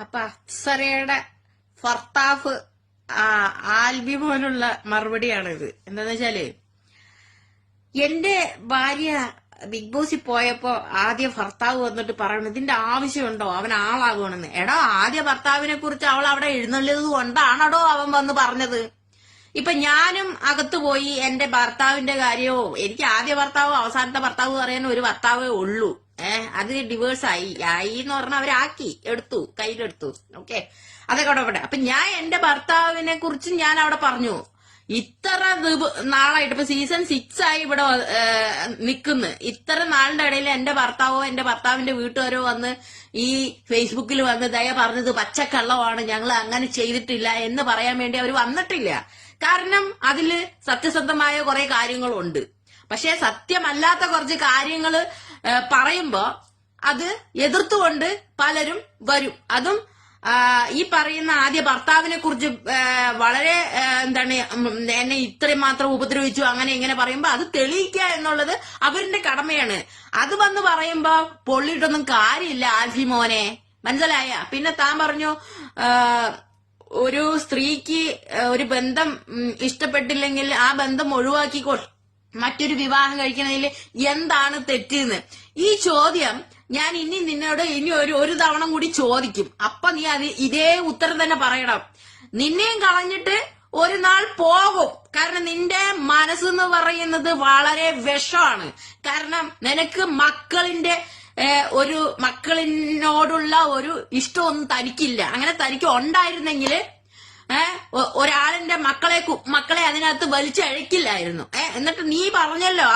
അപ്പൊ അപ്സരയുടെ ഭർത്താവ് ആ ആൽബി മോനുള്ള മറുപടിയാണിത്. എന്താന്ന് വെച്ചാൽ എന്റെ ഭാര്യ ബിഗ് ബോസിൽ പോയപ്പോ ആദ്യ ഭർത്താവ് വന്നിട്ട് പറയണു ഇതിന്റെ ആവശ്യമുണ്ടോ? അവൻ ആളാകണമെന്ന്. എടോ ആദ്യ ഭർത്താവിനെ കുറിച്ച് അവൾ അവിടെ എഴുന്നള്ളിയത് കൊണ്ടാണടോ അവൻ വന്ന് പറഞ്ഞത്. ഇപ്പൊ ഞാനും അകത്ത് പോയി എന്റെ ഭർത്താവിന്റെ കാര്യമോ എനിക്ക് ആദ്യ ഭർത്താവ് അവസാനത്തെ ഭർത്താവ് പറയാൻ ഒരു ഭർത്താവേ ഉള്ളൂ. ഏഹ് അത് ഡിവേഴ്സ് ആയി. ആയി എന്ന് പറഞ്ഞാൽ അവരാക്കി. എടുത്തു. കയ്യിലെടുത്തു. ഓക്കെ അതൊക്കെ അവിടെ അപ്പൊ ഞാൻ എന്റെ ഭർത്താവിനെ കുറിച്ച് ഞാൻ അവിടെ പറഞ്ഞു. ഇത്ര നാളായിട്ട് ഇപ്പൊ സീസൺ സിക്സ് ആയി ഇവിടെ നിൽക്കുന്നു ഇത്ര നാളിന്റെ ഇടയിൽ എന്റെ ഭർത്താവോ എന്റെ ഭർത്താവിന്റെ വീട്ടുകാരോ വന്ന് ഈ ഫേസ്ബുക്കിൽ വന്ന് ദയ പറഞ്ഞത് പച്ചക്കള്ളമാണ്. ഞങ്ങൾ അങ്ങനെ ചെയ്തിട്ടില്ല എന്ന് പറയാൻ വേണ്ടി അവർ വന്നിട്ടില്ല. കാരണം അതിൽ സത്യസന്ധമായ കുറെ കാര്യങ്ങളുണ്ട്. പക്ഷെ സത്യമല്ലാത്ത കുറച്ച് കാര്യങ്ങൾ പറയുമ്പോ അത് എതിർത്തുകൊണ്ട് പലരും വരും. അതും ഈ പറയുന്ന ആദ്യ ഭർത്താവിനെ കുറിച്ച് വളരെ എന്താണ് എന്നെ ഇത്രയും മാത്രം ഉപദ്രവിച്ചു അങ്ങനെ ഇങ്ങനെ പറയുമ്പോ അത് തെളിയിക്കുക എന്നുള്ളത് അവരുടെ കടമയാണ്. അത് വന്ന് പറയുമ്പോ പൊള്ളിയിട്ടൊന്നും കാര്യമില്ല ആൽഫി മോനെ. മനസ്സിലായ? പിന്നെ താൻ പറഞ്ഞു ഒരു സ്ത്രീക്ക് ഒരു ബന്ധം ഇഷ്ടപ്പെട്ടില്ലെങ്കിൽ ആ ബന്ധം ഒഴിവാക്കിക്കോ മറ്റൊരു വിവാഹം കഴിക്കുന്നതിൽ എന്താണ് തെറ്റെന്ന്? ഈ ചോദ്യം ഞാൻ ഇനി നിന്നോട് ഇനി ഒരു ഒരു തവണ കൂടി ചോദിക്കും. അപ്പൊ നീ അത് ഇതേ ഉത്തരം തന്നെ പറയണം. നിന്നെയും കളഞ്ഞിട്ട് ഒരു നാൾ പോകും. കാരണം നിന്റെ മനസ്സെന്ന് പറയുന്നത് വളരെ വിഷമാണ്. കാരണം നിനക്ക് മക്കളിന്റെ ഒരു മക്കളിനോടുള്ള ഒരു ഇഷ്ടമൊന്നും തനിക്കില്ല. അങ്ങനെ തനിക്ക് ഉണ്ടായിരുന്നെങ്കിൽ ഏഹ് ഒരാളിന്റെ മക്കളെ മക്കളെ അതിനകത്ത് വലിച്ചഴിക്കില്ലായിരുന്നു. ഏഹ് എന്നിട്ട് നീ പറഞ്ഞല്ലോ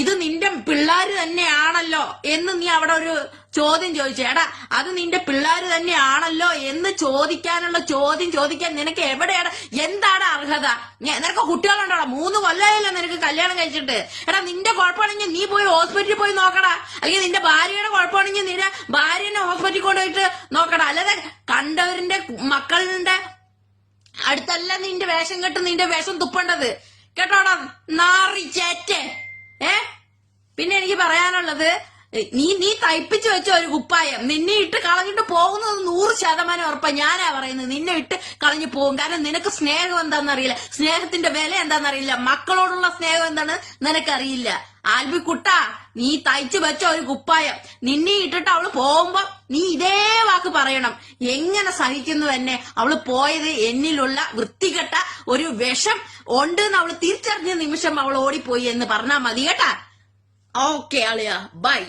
ഇത് നിന്റെ പിള്ളേര് തന്നെയാണല്ലോ എന്ന് നീ അവിടെ ഒരു ചോദ്യം ചോദിച്ചു. എടാ അത് നിന്റെ പിള്ളേര് തന്നെയാണല്ലോ എന്ന് ചോദിക്കാനുള്ള ചോദ്യം ചോദിക്കാൻ നിനക്ക് എവിടെയാണ്? എന്താണ് അർഹത? നിനക്ക് കുട്ടികളുണ്ടോടാ മൂന്ന് കൊല്ലമായല്ലോ നിനക്ക് കല്യാണം കഴിച്ചിട്ട്. എടാ നിന്റെ കുഴപ്പമാണെങ്കിൽ നീ പോയി ഹോസ്പിറ്റലിൽ പോയി നോക്കടാ. അല്ലെങ്കിൽ നിന്റെ ഭാര്യയുടെ കുഴപ്പമാണെങ്കിൽ നിന്റെ ഭാര്യനെ ഹോസ്പിറ്റലിൽ കൊണ്ടുപോയിട്ട് നോക്കടാ. അല്ലാതെ കണ്ടവരിന്റെ മക്കളുടെ അടുത്തല്ല നിന്റെ വേഷം കെട്ട് നിന്റെ വേഷം തുപ്പേണ്ടത്. കേട്ടോടാ നാറി ചേറ്റ്. ഏ? പിന്നെ എനിക്ക് പറയാനുള്ളത് നീ നീ തയ്പ്പിച്ചു വെച്ച ഒരു കുപ്പായം നിന്നെ ഇട്ട് കളഞ്ഞിട്ട് പോകുന്നത് നൂറ് ശതമാനം ഉറപ്പ. ഞാനാ പറയുന്നത് നിന്നെ ഇട്ട് കളഞ്ഞു പോകും. കാരണം നിനക്ക് സ്നേഹം എന്താണെന്നറിയില്ല സ്നേഹത്തിന്റെ വില എന്താണെന്നറിയില്ല മക്കളോടുള്ള സ്നേഹം എന്താണ് നിനക്കറിയില്ല. ആൽബി കുട്ട നീ തയ്ച്ചു വെച്ച ഒരു കുപ്പായം നിന്നെ ഇട്ടിട്ട് അവൾ പോകുമ്പോ നീ ഇതേ വാക്ക് പറയണം എങ്ങനെ സഹിക്കുന്നു എന്നെ? അവൾ പോയത് എന്നിലുള്ള വൃത്തികെട്ട ഒരു വിഷം ഉണ്ട് എന്ന് അവൾ തിരിച്ചറിഞ്ഞ നിമിഷം അവൾ ഓടിപ്പോയി എന്ന് പറഞ്ഞാ മതി കേട്ടാ? ഓക്കെ ആളിയാ ബൈ.